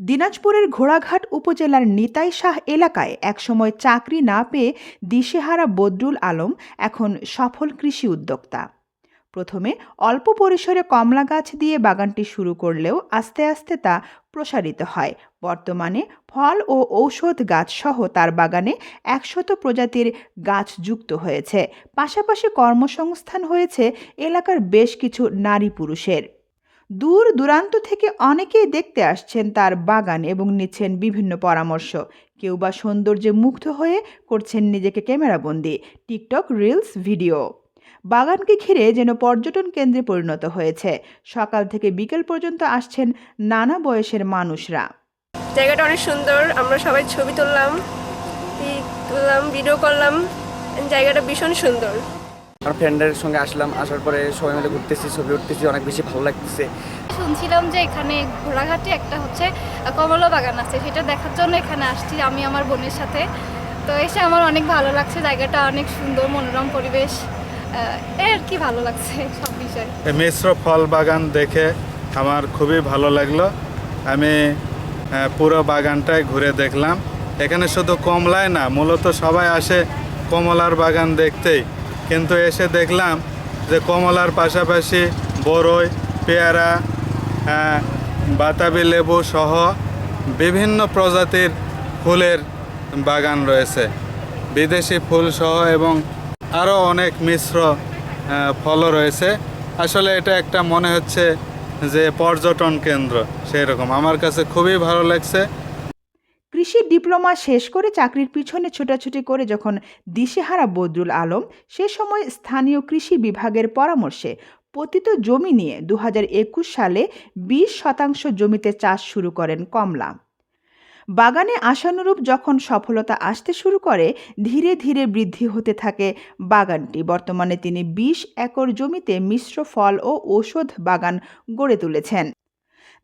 দিনাজপুরের ঘোড়াঘাট উপজেলার নিতাই শাহ এলাকায় একসময় চাকরি না পেয়ে দিশেহারা বদরুল আলম এখন সফল কৃষি উদ্যোক্তা। প্রথমে অল্প পরিসরে কমলা গাছ দিয়ে বাগানটি শুরু করলেও আস্তে আস্তে তা প্রসারিত হয়। বর্তমানে ফল ও ঔষধ গাছসহ তার বাগানে একশত প্রজাতির গাছ যুক্ত হয়েছে। পাশাপাশি কর্মসংস্থান হয়েছে এলাকার বেশ কিছু নারী পুরুষের। দূর দূরান্ত থেকে অনেকেই দেখতে আসছেন তার বাগান এবং নিচ্ছেন বিভিন্ন পরামর্শ। কেউ বা সৌন্দর্যে মুগ্ধ হয়ে করছেন নিজেকে ক্যামেরাবন্দি, টিকটক রিলস ভিডিও। বাগানকে ঘিরে যেন পর্যটন কেন্দ্রে পরিণত হয়েছে। সকাল থেকে বিকেল পর্যন্ত আসছেন নানা বয়সের মানুষরা। জায়গাটা অনেক সুন্দর, আমরা সবাই ছবি তুললাম তুললাম ভিডিও করলাম। জায়গাটা ভীষণ সুন্দর। আমার ফ্রেন্ডের সঙ্গে আসলাম আসার পরে সবাই মিলে ঘুরতেছি ছবি উঠতেছি অনেক বেশি ভালো লাগতেছে। শুনছিলাম যে এখানে ঘোড়াঘাটে একটা হচ্ছে কমলা বাগান আছে সেটা দেখার জন্য এখানে আসছি আমি আমার বোনের সাথে। তো এসে আমার অনেক ভালো লাগছে জায়গাটা অনেক সুন্দর মনোরম পরিবেশ। আর কি ভালো লাগছে সব বিষয়? এই মিশ্র ফল বাগান দেখে আমার খুবই ভালো লাগল। আমি পুরো বাগানটাই ঘুরে দেখলাম। এখানে শুধু কমলায় না মূলত সবাই আসে কমলার বাগান দেখতেই। কিন্তু এসে দেখলাম যে কমলার পাশাপাশি বরই, পেয়ারা বাতাবি লেবু সহ বিভিন্ন প্রজাতির ফুলের বাগান রয়েছে। বিদেশি ফুল সহ এবং আরও অনেক মিশ্র ফলও রয়েছে। আসলে এটা একটা মনে হচ্ছে যে পর্যটন কেন্দ্র সেই রকম আমার কাছে খুবই ভালো লাগছে। কৃষি ডিপ্লোমা শেষ করে চাকরির পিছনে ছোটাছুটি করে যখন দিশেহারা বদরুল আলম, সে সময় স্থানীয় কৃষি বিভাগের পরামর্শে পতিত জমি নিয়ে দু হাজার একুশ সালে বিশ শতাংশ জমিতে চাষ শুরু করেন কমলা। বাগানে আশানুরূপ যখন সফলতা আসতে শুরু করে, ধীরে ধীরে বৃদ্ধি হতে থাকে বাগানটি। বর্তমানে তিনি বিশ একর জমিতে মিশ্র ফল ও ঔষধ বাগান গড়ে তুলেছেন।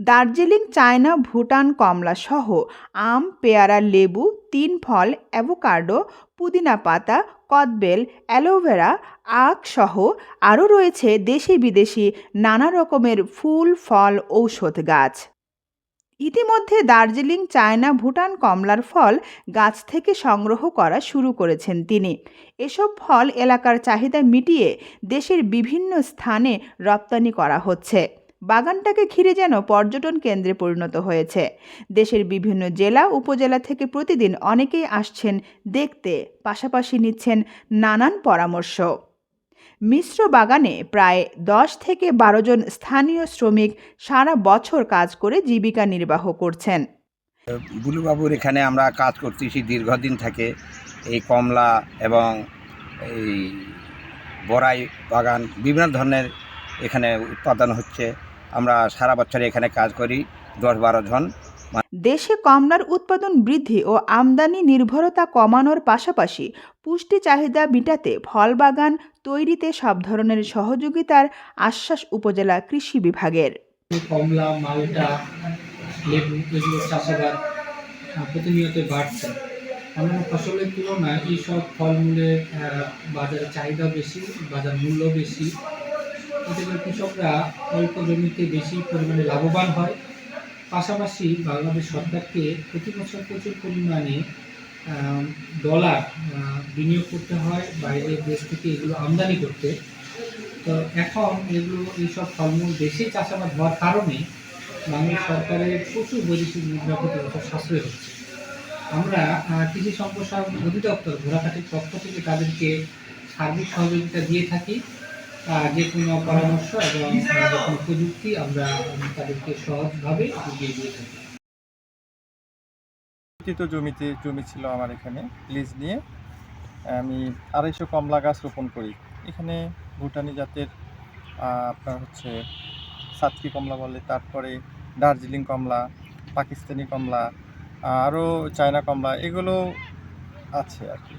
দার্জিলিং, চায়না, ভুটান, কমলা সহ আম, পেয়ারা, লেবু, তিন ফল, অ্যাভোকাডো, পুদিনা পাতা, কদবেল অ্যালোভেরা আখ সহ আরও রয়েছে দেশি বিদেশি নানা রকমের ফুল, ফল, ঔষধ গাছ। ইতিমধ্যে দার্জিলিং, চায়না, ভুটান, কমলার ফল গাছ থেকে সংগ্রহ করা শুরু করেছেন তিনি। এসব ফল এলাকার চাহিদা মিটিয়ে দেশের বিভিন্ন স্থানে রপ্তানি করা হচ্ছে। বাগানটাকে ঘিরে যেন পর্যটন কেন্দ্রে পরিণত হয়েছে। দেশের বিভিন্ন জেলা, উপজেলা থেকে প্রতিদিন অনেকেই আসছেন দেখতে, পাশাপাশি নিচ্ছেন নানান পরামর্শ। মিশ্র বাগানে প্রায় দশ থেকে বারো জন স্থানীয় শ্রমিক সারা বছর কাজ করে জীবিকা নির্বাহ করছেন। বুলুবাবুর এখানে আমরা কাজ করতেছি দীর্ঘদিন থেকে। এই কমলা এবং এই বড়াই বাগান বিভিন্ন ধরনের এখানে উৎপাদন হচ্ছে। আমরা সারা বছর এখানে কাজ করি দশ বারো জন। দেশে কমলার উৎপাদন বৃদ্ধি ও আমদানি নির্ভরতা কমানোর পাশাপাশি পুষ্টি চাহিদা মেটাতে ফল বাগান তৈরিতে সব ধরনের সহযোগিতার আশ্বাস উপজেলা কৃষি বিভাগের। কমলা মালটা লেবু এগুলো চাষাবাদ প্রতিনিয়ত বাড়ছে। অন্যান্য ফসলের তুলনায় এইসব ফলমূলের বাজারে চাহিদা বেশি বাজার মূল্য বেশি। এতে কৃষকরা অল্প জমিতে বেশি পরিমাণে লাভবান হয়। পাশাপাশি বাংলাদেশ সরকারকে প্রতি বছর প্রচুর পরিমাণে ডলার বিনিয়োগ করতে হয়, বাইরের দেশ থেকে এগুলো আমদানি করতে। তো এখন এগুলো, এইসব ফলমূল দেশে চাষাবাদ হওয়ার কারণে বাংলাদেশ সরকারের প্রচুর বৈদেশিক মুদ্রা প্রতি বছর সাশ্রয় হচ্ছে। আমরা কৃষি সম্প্রসারণ অধিদপ্তর ঘোড়াঘাটির পক্ষ থেকে তাদেরকে সার্বিক সহযোগিতা দিয়ে থাকি। যে কোনো পরামর্শ এবং প্রযুক্তি আমরা তাদেরকে সহজভাবে এগিয়ে দিয়ে থাকি। জমিতে জমি ছিল আমার এখানে, লিজ নিয়ে। আমি আড়াইশো কমলা গাছ রোপণ করি। এখানে ভুটানি জাতের আপনার হচ্ছে সাতকি কমলা বলে, তারপরে দার্জিলিং কমলা, পাকিস্তানি কমলা আরও চায়না কমলা, এগুলো আছে আর কি।